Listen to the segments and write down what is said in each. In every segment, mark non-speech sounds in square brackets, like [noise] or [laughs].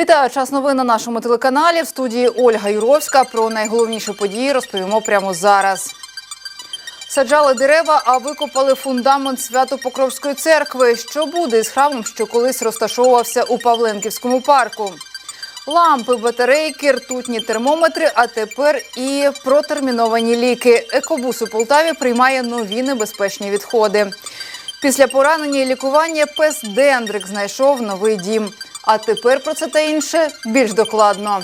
Вітаю час новин на нашому телеканалі. В студії Ольга Юровська. Про найголовніші події розповімо прямо зараз. Саджали дерева, а викопали фундамент Свято-Покровської церкви. Що буде з храмом, що колись розташовувався у Павленківському парку? Лампи, батарейки, ртутні термометри, а тепер і протерміновані ліки. Екобус у Полтаві приймає нові небезпечні відходи. Після поранення і лікування пес Дендрик знайшов новий дім. А тепер про це та інше більш докладно.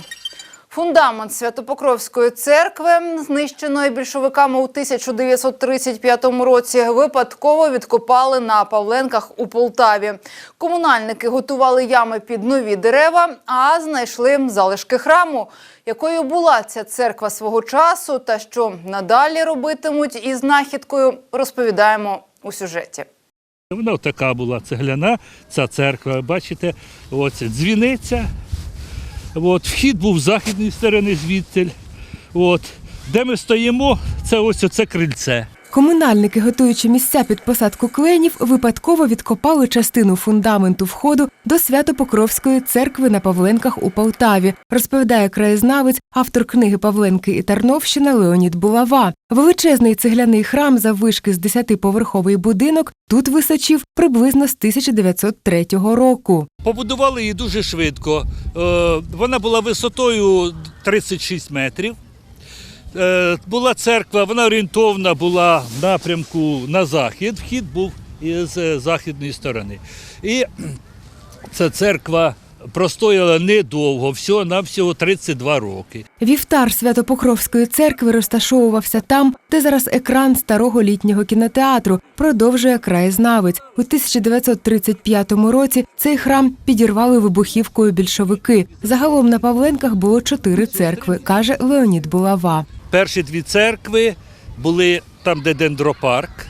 Фундамент Святопокровської церкви, знищеної більшовиками у 1935 році, випадково відкопали на Павленках у Полтаві. Комунальники готували ями під нові дерева, а знайшли залишки храму. Якою була ця церква свого часу та що надалі робитимуть із знахідкою, розповідаємо у сюжеті. Вона така була цегляна, ця церква, бачите, ось дзвіниця. От, вхід був з західної сторони звідти. От, де ми стоїмо, це ось оце крильце. Комунальники, готуючи місця під посадку кленів, випадково відкопали частину фундаменту входу до Свято-Покровської церкви на Павленках у Полтаві, розповідає краєзнавець, автор книги Павленки і Тарновщина Леонід Булава. Величезний цегляний храм заввишки з 10-поверховий будинок тут височив приблизно з 1903 року. Побудували її дуже швидко. Е, Вона була висотою 36 метрів. Е, Була церква, вона орієнтовна була в напрямку на захід. Вхід був із е, західної сторони. І ця церква простояла недовго, всього на всього 32 роки. Вівтар Свято-Покровської церкви розташовувався там, де зараз екран старого літнього кінотеатру, продовжує краєзнавець. У 1935 році цей храм підірвали вибухівкою більшовики. Загалом на Павленках було чотири церкви, каже Леонід Булава. Перші дві церкви були там, де дендропарк.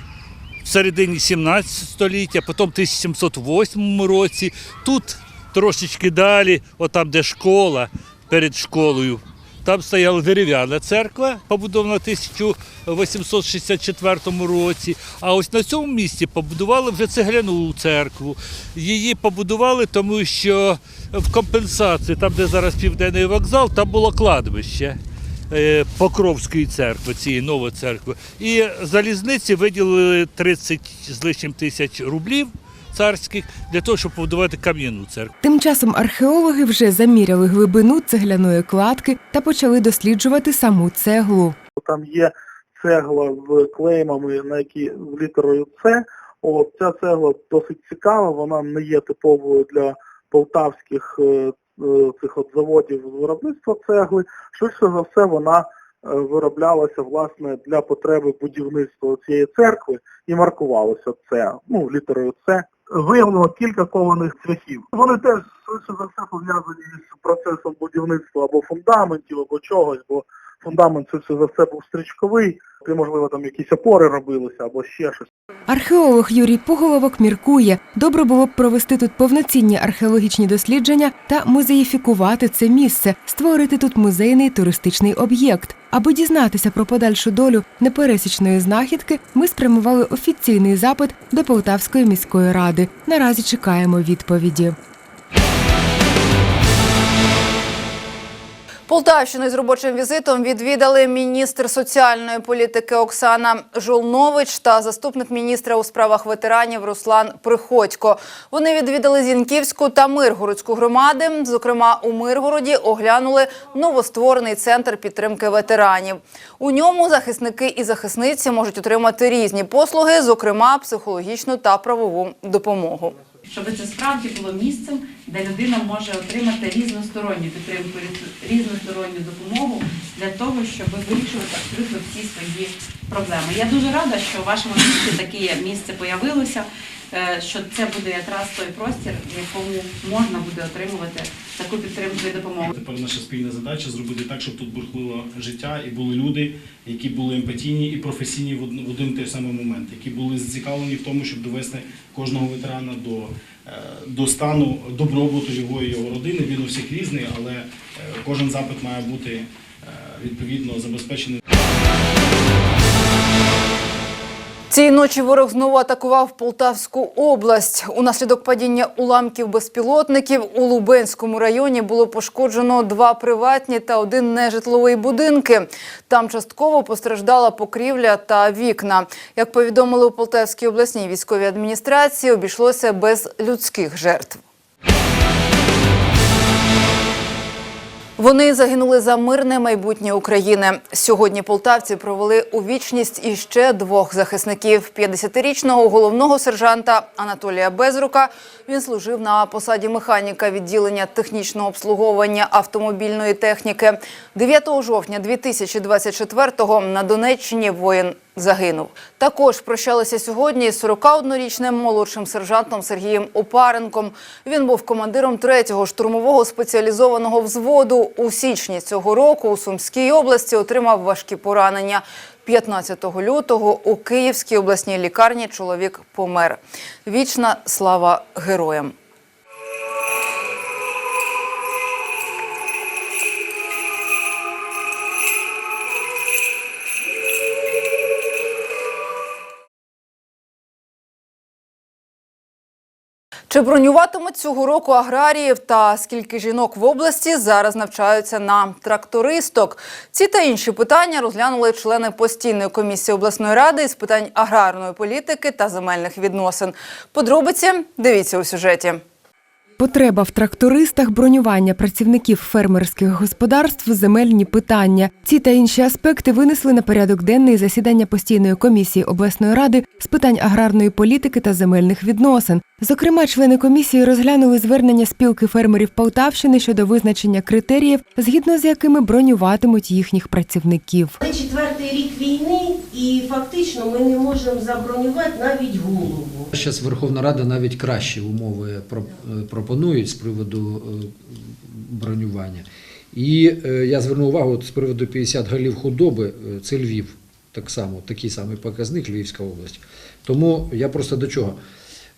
В середині 17 століття, потім в 1708 році. Тут трошечки далі, отам, де школа, перед школою. Там стояла дерев'яна церква, побудована в 1864 році. А ось на цьому місці побудували вже цегляну церкву. Її побудували, тому що в компенсації, там, де зараз південний вокзал, там було кладбище. Е, Покровської церкви, цієї нової церкви. І залізниці виділили 30 з лишнім тисяч рублів царських для того, щоб побудувати кам'яну церкву. Тим часом археологи вже заміряли глибину цегляної кладки та почали досліджувати саму цеглу. там є цегла з клеймами, на які з літерою С. От ця цегла досить цікава, вона не є типовою для полтавських е, цих от заводів виробництва цегли. Швидше за все, вона е, вироблялася власне для потреби будівництва цієї церкви і маркувалося це ну літерою С. Виявлено кілька кованих цвяхів. Вони теж швидше за все пов'язані з процесом будівництва або фундаментів, або чогось, бо фундамент швидше за все був стрічковий, можливо, там якісь опори робилися або ще щось. Археолог Юрій Поголовок міркує, добре було б провести тут повноцінні археологічні дослідження та музеїфікувати це місце, створити тут музейний туристичний об'єкт. Аби дізнатися про подальшу долю непересічної знахідки, ми спрямували офіційний запит до Полтавської міської ради. Наразі чекаємо відповіді. Полтавщину з робочим візитом відвідали міністр соціальної політики Оксана Жолнович та заступник міністра у справах ветеранів Руслан Приходько. Вони відвідали Зінківську та Миргородську громади. Зокрема, у Миргороді оглянули новостворений центр підтримки ветеранів. У ньому захисники і захисниці можуть отримати різні послуги, зокрема психологічну та правову допомогу. Щоб це справді було місцем, де людина може отримати різносторонню підтримку, різносторонню допомогу для того, щоб вирішувати абсолютно всі свої проблеми. Я дуже рада, що в вашому місті таке місце появилося, що це буде якраз той простір, в якому можна буде отримувати таку підтримку і допомогу. Тепер наша спільна задача зробити так, щоб тут бурхлило життя і були люди, які були емпатійні і професійні в один, той самий момент, які були зацікавлені в тому, щоб довести кожного ветерана до, е, до стану добробуту його і його родини. Він у всіх різний, але е, кожен запит має бути е, відповідно забезпечений. Цієї ночі ворог знову атакував Полтавську область. Унаслідок падіння уламків безпілотників у Лубенському районі було пошкоджено два приватні та один нежитловий будинки. Там частково постраждала покрівля та вікна. Як повідомили у Полтавській обласній військовій адміністрації, обійшлося без людських жертв. Вони загинули за мирне майбутнє України. Сьогодні полтавці провели у вічність іще двох захисників: 50-річного головного сержанта Анатолія Безрука. Він служив на посаді механіка відділення технічного обслуговування автомобільної техніки. 9 жовтня 2024-го на Донеччині воїн загинув. Також прощалися сьогодні з 41-річним молодшим сержантом Сергієм Опаренком. Він був командиром 3-го штурмового спеціалізованого взводу. У січні цього року у Сумській області отримав важкі поранення. 15 лютого у Київській обласній лікарні чоловік помер. Вічна слава героям. Чи бронюватимуть цього року аграріїв та скільки жінок в області зараз навчаються на трактористок? Ці та інші питання розглянули члени постійної комісії обласної ради з питань аграрної політики та земельних відносин. Подробиці дивіться у сюжеті. Потреба в трактористах, бронювання працівників фермерських господарств, земельні питання. Ці та інші аспекти винесли на порядок денний засідання постійної комісії обласної ради з питань аграрної політики та земельних відносин. Зокрема, члени комісії розглянули звернення спілки фермерів Полтавщини щодо визначення критеріїв, згідно з якими бронюватимуть їхніх працівників. Це четвертий рік війни, і фактично ми не можемо забронювати навіть голову. Зараз Верховна Рада навіть кращі умови про- е, пропонують з приводу е, бронювання. І е, я звернув увагу от з приводу 50 голів худоби, е, це Львів, так само, такий самий показник Львівська область. Тому я просто до чого?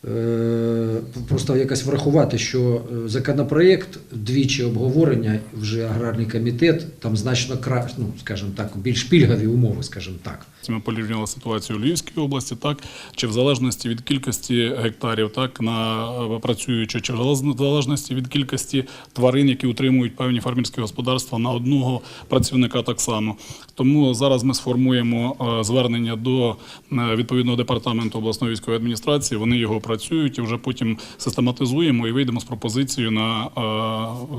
Е, Просто якось врахувати, що е, законопроєкт двічі обговорення, вже аграрний комітет, там значно краще, ну, скажімо так, більш пільгові умови, скажімо так. Ми порівняли ситуацію у Львівській області, так чи в залежності від кількості гектарів, так на е, працюючи, чи в залежності від кількості тварин, які утримують певні фермерські господарства на одного працівника, так само. Тому зараз ми сформуємо звернення до відповідного департаменту обласної військової адміністрації. Вони його працюють і вже потім систематизуємо і вийдемо з пропозицією на,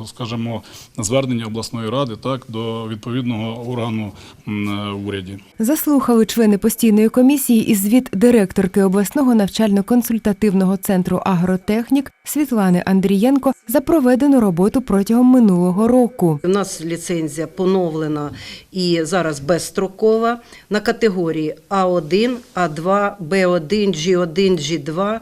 е, скажімо, звернення обласної ради, так до відповідного органу е, в уряді. Заслухали члени постійної комісії і звіт директорки обласного навчально-консультативного центру агротехнік Світлани Андрієнко за проведену роботу протягом минулого року. У нас ліцензія поновлена і зараз безстрокова на категорії А1, А2, Б1, G1, G2,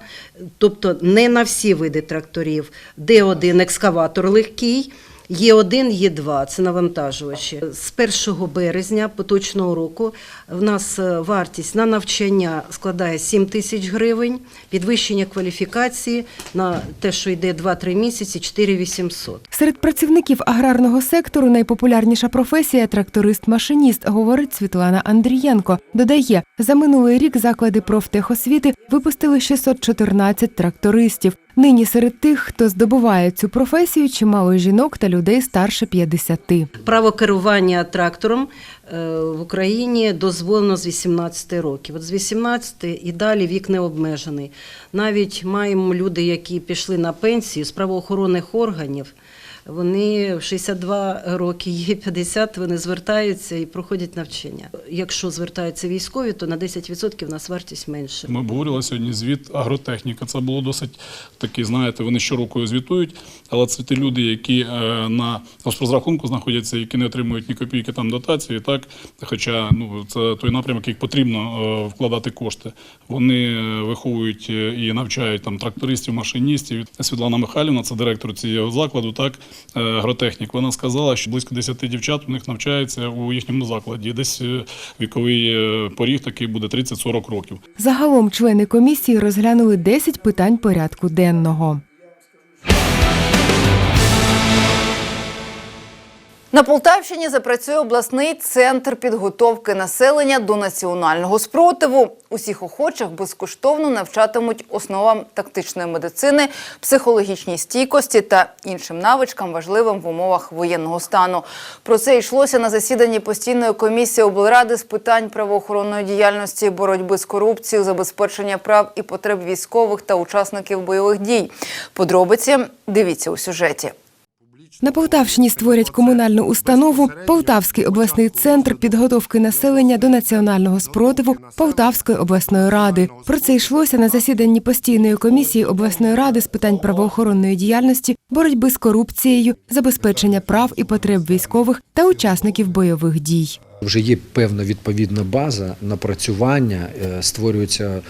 тобто не на всі види тракторів. Д1 екскаватор легкий. Є1, Є2 – це навантажувачі. З 1 березня поточного року в нас е, вартість на навчання складає 7 тисяч гривень, підвищення кваліфікації на те, що йде 2-3 місяці, 4 800. Серед працівників аграрного сектору найпопулярніша професія тракторист-машиніст, говорить Світлана Андрієнко. Додає, за минулий рік заклади профтехосвіти випустили 614 трактористів. Нині серед тих, хто здобуває цю професію, чимало жінок та людей старше 50. Право керування трактором е, в Україні дозволено з 18 років. От з 18 і далі вік не обмежений. Навіть маємо люди, які пішли на пенсію з правоохоронних органів. Вони в 62 роки, є 50, вони звертаються і проходять навчання. Якщо звертаються військові, то на 10% у нас вартість менше. Ми обговорювали сьогодні звіт агротехніка. Це було досить такий, знаєте, вони щороку звітують, але це ті люди, які е, на розрахунку знаходяться, які не отримують ні копійки там дотації, так хоча ну це той напрямок, як потрібно е, вкладати кошти. Вони е, виховують і навчають там трактористів, машиністів. Світлана Михайлівна, це директор цього закладу, так агротехнік. Вона сказала, що близько 10 дівчат у них навчається у їхньому закладі. Десь е, віковий е, поріг такий буде 30-40 років. Загалом члени комісії розглянули 10 питань порядку денного. На Полтавщині запрацює обласний центр підготовки населення до національного спротиву. Усіх охочих безкоштовно навчатимуть основам тактичної медицини, психологічній стійкості та іншим навичкам, важливим в умовах воєнного стану. Про це йшлося на засіданні постійної комісії облради з питань правоохоронної діяльності, боротьби з корупцією, забезпечення прав і потреб військових та учасників бойових дій. Подробиці дивіться у сюжеті. На Полтавщині створять комунальну установу Полтавський обласний центр підготовки населення до національного спротиву Полтавської обласної ради. Про це йшлося на засіданні постійної комісії обласної ради з питань правоохоронної діяльності, боротьби з корупцією, забезпечення прав і потреб військових та учасників бойових дій. Вже є певна відповідна база напрацювання, е, створюється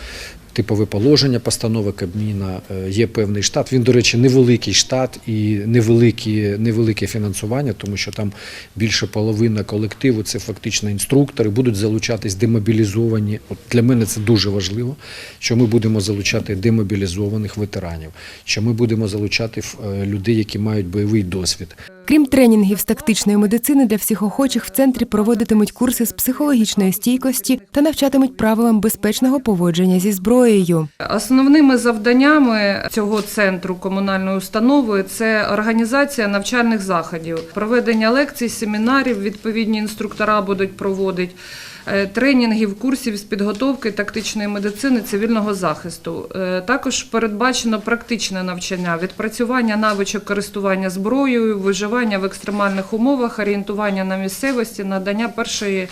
типове положення постанови Кабміна, е, є певний штат. Він, до речі, невеликий штат і невеликі, невелике фінансування, тому що там більше половина колективу це фактично інструктори, будуть залучатись демобілізовані. От для мене це дуже важливо, що ми будемо залучати демобілізованих ветеранів, що ми будемо залучати е, людей, які мають бойовий досвід. Крім тренінгів з тактичної медицини, для всіх охочих в центрі проводитимуть курси з психологічної стійкості та навчатимуть правилам безпечного поводження зі зброєю. Основними завданнями цього центру комунальної установи це організація навчальних заходів, проведення лекцій, семінарів. Відповідні інструктора будуть проводити. Е, Тренінгів, курсів з підготовки тактичної медицини цивільного захисту. Е, Також передбачено практичне навчання, відпрацювання навичок користування зброєю, виживання в екстремальних умовах, орієнтування на місцевості, надання першої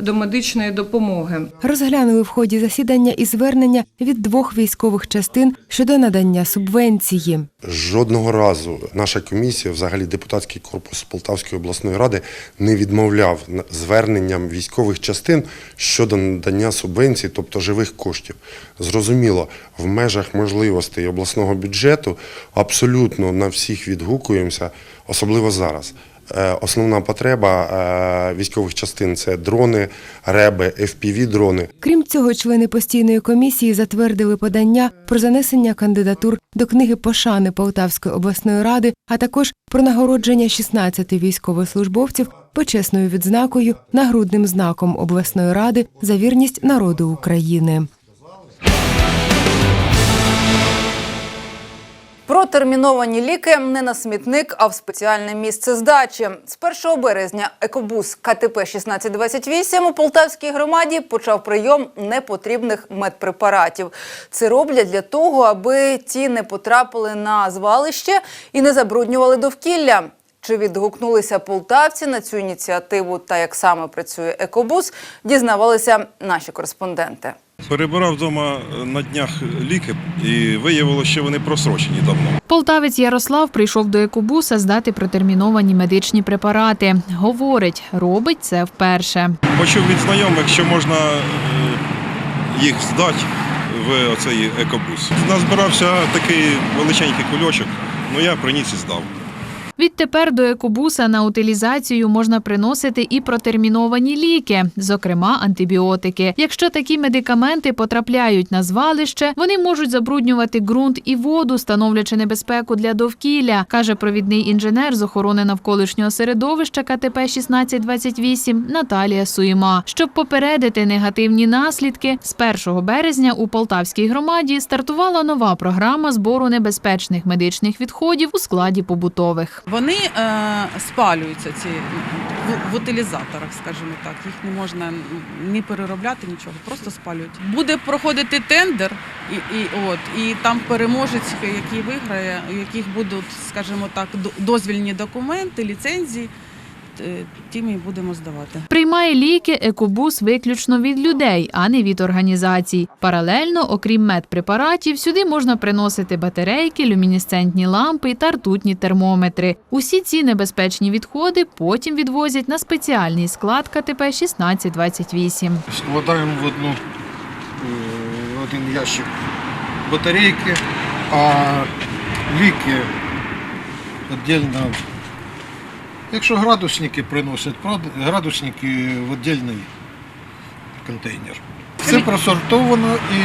домедичної допомоги. Розглянули в ході засідання і звернення від двох військових частин щодо надання субвенції. Жодного разу наша комісія, взагалі депутатський корпус Полтавської обласної ради, не відмовляв зверненням військових частин щодо надання субвенцій, тобто живих коштів. Зрозуміло, в межах можливостей обласного бюджету абсолютно на всіх відгукуємося, особливо зараз. Е, Основна потреба е, військових частин це дрони, реби, FPV-дрони. Крім цього, члени постійної комісії затвердили подання про занесення кандидатур до книги пошани Полтавської обласної ради, а також про нагородження 16 військовослужбовців почесною відзнакою нагрудним знаком обласної ради за вірність народу України. Протерміновані ліки не на смітник, а в спеціальне місце здачі. З 1 березня екобус КТП 1628 у Полтавській громаді почав прийом непотрібних медпрепаратів. Це роблять для того, аби ті не потрапили на звалище і не забруднювали довкілля. Чи відгукнулися полтавці на цю ініціативу та як саме працює екобус, дізнавалися наші кореспонденти. Перебирав вдома на днях ліки і виявилося, що вони просрочені давно. Полтавець Ярослав прийшов до екобуса здати протерміновані медичні препарати. Говорить, робить це вперше. Почув від знайомих, що можна е, їх здати в оцей екобус. Назбирався такий величенький кульочок, ну я приніс і здав. Відтепер до екобуса на утилізацію можна приносити і протерміновані ліки, зокрема антибіотики. Якщо такі медикаменти потрапляють на звалище, вони можуть забруднювати ґрунт і воду, становлячи небезпеку для довкілля, каже провідний інженер з охорони навколишнього середовища КТП 1628 Наталія Суїма. Щоб попередити негативні наслідки, з 1 березня у Полтавській громаді стартувала нова програма збору небезпечних медичних відходів у складі побутових. Вони е, спалюються ці в, в утилізаторах, скажімо так. Їх не можна ні переробляти, нічого, просто спалюють. Буде проходити тендер, і, і от і там переможець, який виграє, у яких будуть, скажімо так, дозвільні документи, ліцензії. Е, Ті ми і будемо здавати. Приймає ліки екобус виключно від людей, а не від організацій. Паралельно, окрім медпрепаратів, сюди можна приносити батарейки, люмінесцентні лампи та ртутні термометри. Усі ці небезпечні відходи потім відвозять на спеціальний склад КТП 1628. Складаємо в одну, е, один ящик батарейки, а ліки віддільно. Якщо градусники приносять, градусники в віддільний контейнер. Все просортовано і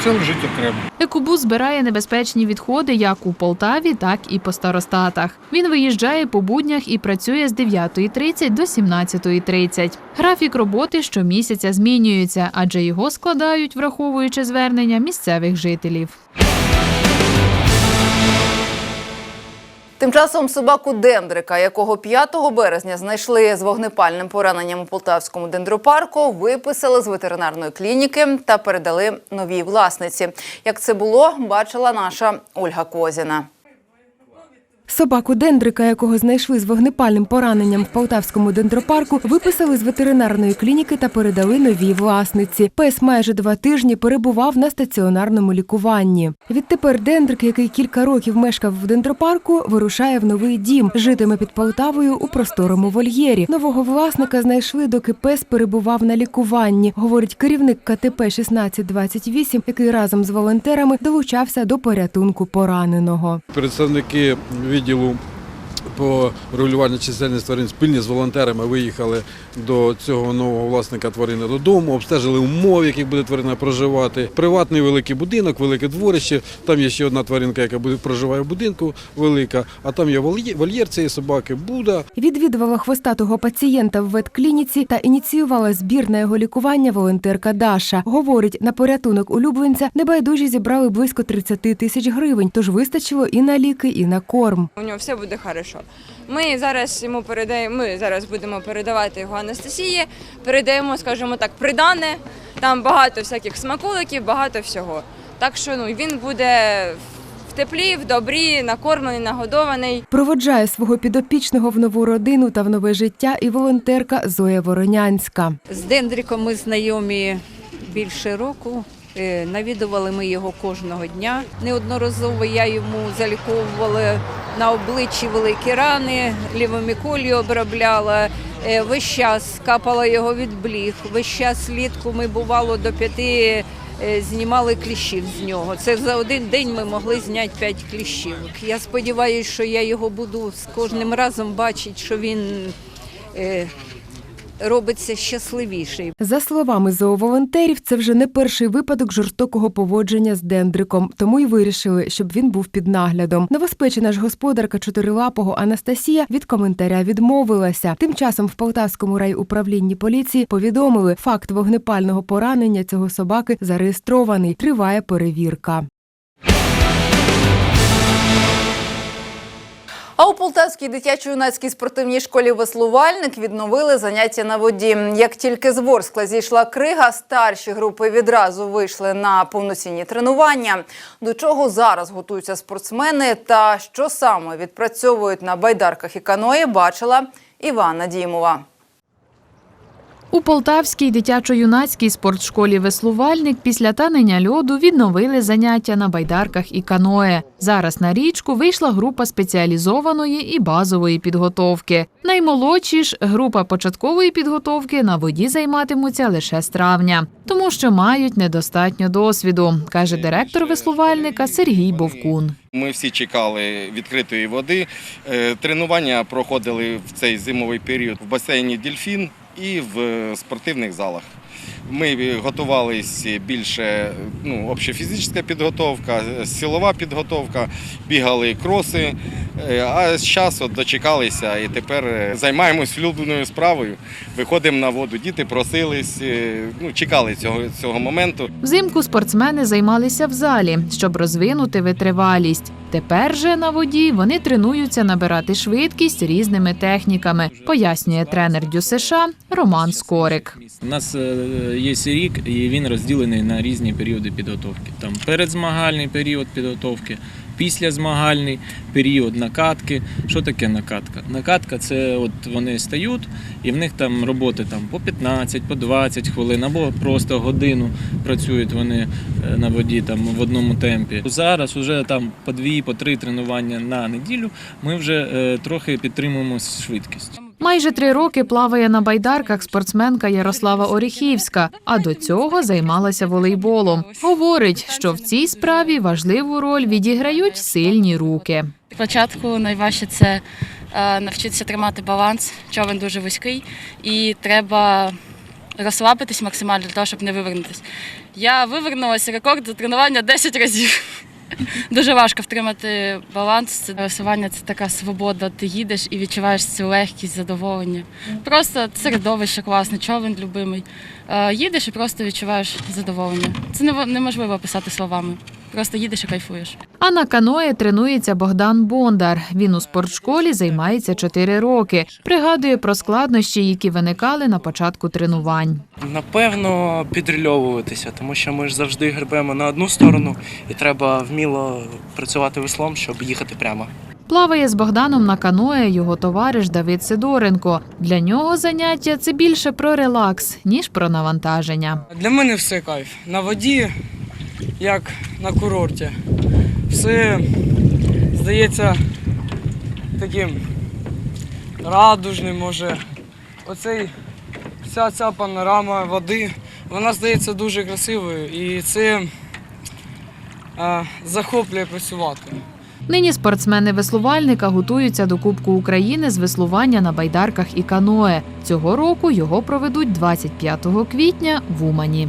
все лежить окремо. Екобус збирає небезпечні відходи як у Полтаві, так і по старостатах. Він виїжджає по буднях і працює з 9.30 до 17.30. Графік роботи щомісяця змінюється, адже його складають, враховуючи звернення місцевих жителів. Тим часом собаку Дендрика, якого 5 березня знайшли з вогнепальним пораненням у Полтавському дендропарку, виписали з ветеринарної клініки та передали новій власниці. Як це було, бачила наша Ольга Козіна. Собаку дендрика, якого знайшли з вогнепальним пораненням в Полтавському дендропарку, виписали з ветеринарної клініки та передали новій власниці. Пес майже два тижні перебував на стаціонарному лікуванні. Відтепер дендрик, який кілька років мешкав в дендропарку, вирушає в новий дім. Житиме під Полтавою у просторому вольєрі. Нового власника знайшли, доки пес перебував на лікуванні, говорить керівник КТП 1628, який разом з волонтерами долучався до порятунку пораненого. Представники відділу по регулюванню чисельності тварин спільні з волонтерами виїхали до цього нового власника тварини додому, обстежили умови, в яких буде тварина проживати. Приватний великий будинок, велике дворище. Там є ще одна тваринка, яка буде проживає в будинку велика, а там є вольє- вольєр цієї собаки, буда. Відвідувала хвостатого пацієнта в ветклініці та ініціювала збір на його лікування волонтерка Даша. Говорить, на порятунок улюбленця небайдужі зібрали близько 30 тисяч гривень, тож вистачило і на ліки, і на корм. У нього все буде хорошо. Ми зараз йому передаємо. Ми зараз будемо передавати його Анастасії. Передаємо, скажімо так, придане. Там багато всяких смаколиків, багато всього. Так що ну він буде в теплі, в добрі, накормлений, нагодований. Проводжає свого підопічного в нову родину та в нове життя і волонтерка Зоя Воронянська. З Дендриком ми знайомі більше року. Е, Навідували ми його кожного дня. Неодноразово я йому заліковувала на обличчі великі рани, лівоміколію обробляла. Е, Весь час капала його від бліг. Весь час літку ми бувало до п'яти е, знімали кліщів з нього. Це за один день ми могли зняти п'ять кліщів. Я сподіваюся, що я його буду з кожним разом бачити, що він е, робиться щасливіший. За словами зооволонтерів, це вже не перший випадок жорстокого поводження з дендриком, тому й вирішили, щоб він був під наглядом. Новоспечена ж господарка чотирилапого Анастасія від коментаря відмовилася. Тим часом в Полтавському райуправлінні поліції повідомили, факт вогнепального поранення цього собаки зареєстрований. Триває перевірка. А у Полтавській дитячо-юнацькій спортивній школі Веслувальник відновили заняття на воді. Як тільки з Ворскла зійшла крига, старші групи відразу вийшли на повноцінні тренування. До чого зараз готуються спортсмени та що саме відпрацьовують на байдарках і каної, бачила Івана Дімова. У Полтавській дитячо-юнацькій спортшколі Веслувальник після танення льоду відновили заняття на байдарках і каное. Зараз на річку вийшла група спеціалізованої і базової підготовки. Наймолодші ж група початкової підготовки на воді займатимуться лише з травня, тому що мають недостатньо досвіду, каже директор веслувальника Сергій Бовкун. Ми всі чекали відкритої води. Е, Тренування проходили в цей зимовий період в басейні Дільфін і в е, спортивних залах. Ми готувалися більше ну, общофізична підготовка, силова підготовка, бігали кроси. Е, А з часу дочекалися і тепер е, займаємось улюбленою справою. Виходимо на воду. Діти просились, е, ну, чекали цього, цього моменту. Взимку спортсмени займалися в залі, щоб розвинути витривалість. Тепер же на воді вони тренуються набирати швидкість різними техніками, пояснює тренер ДЮСШ Роман Скорик. У нас є рік, і він розділений на різні періоди підготовки. Там передзмагальний період підготовки, післязмагальний період накатки. Що таке накатка? Накатка це от вони стають, і в них там роботи там по 15, по 20 хвилин або просто годину працюють вони е, на воді там в одному темпі. Зараз вже там по дві, по три тренування на неділю. Ми вже е, трохи підтримуємо швидкість. Майже три роки плаває на байдарках спортсменка Ярослава Оріхівська, а до цього займалася волейболом. Говорить, що в цій справі важливу роль відіграють сильні руки. Спочатку найважче це е, навчитися тримати баланс. Човен дуже вузький, і треба розслабитись максимально для того, щоб не вивернутися. Я вивернулася рекорд за тренування 10 разів. [laughs] Дуже важко втримати баланс. Це Рисування це така свобода. Ти їдеш і відчуваєш цю легкість, задоволення. Просто середовище класне, човен любимий. Е, Їдеш і просто відчуваєш задоволення. Це неможливо описати словами. Просто їдеш і кайфуєш. А на каное тренується Богдан Бондар. Він у спортшколі займається 4 роки. Пригадує про складнощі, які виникали на початку тренувань. Напевно, підрильовуватися, тому що ми ж завжди гребемо на одну сторону, і треба вміло працювати веслом, щоб їхати прямо. Плаває з Богданом на каное його товариш Давид Сидоренко. Для нього заняття це більше про релакс, ніж про навантаження. Для мене все кайф. На воді, як на курорті. Все здається таким радужним, може. Оцей, вся ця панорама води, вона здається дуже красивою і це е, захоплює працювати. Нині спортсмени-веслувальника готуються до Кубку України з веслування на байдарках і каное. Цього року його проведуть 25 квітня в Умані.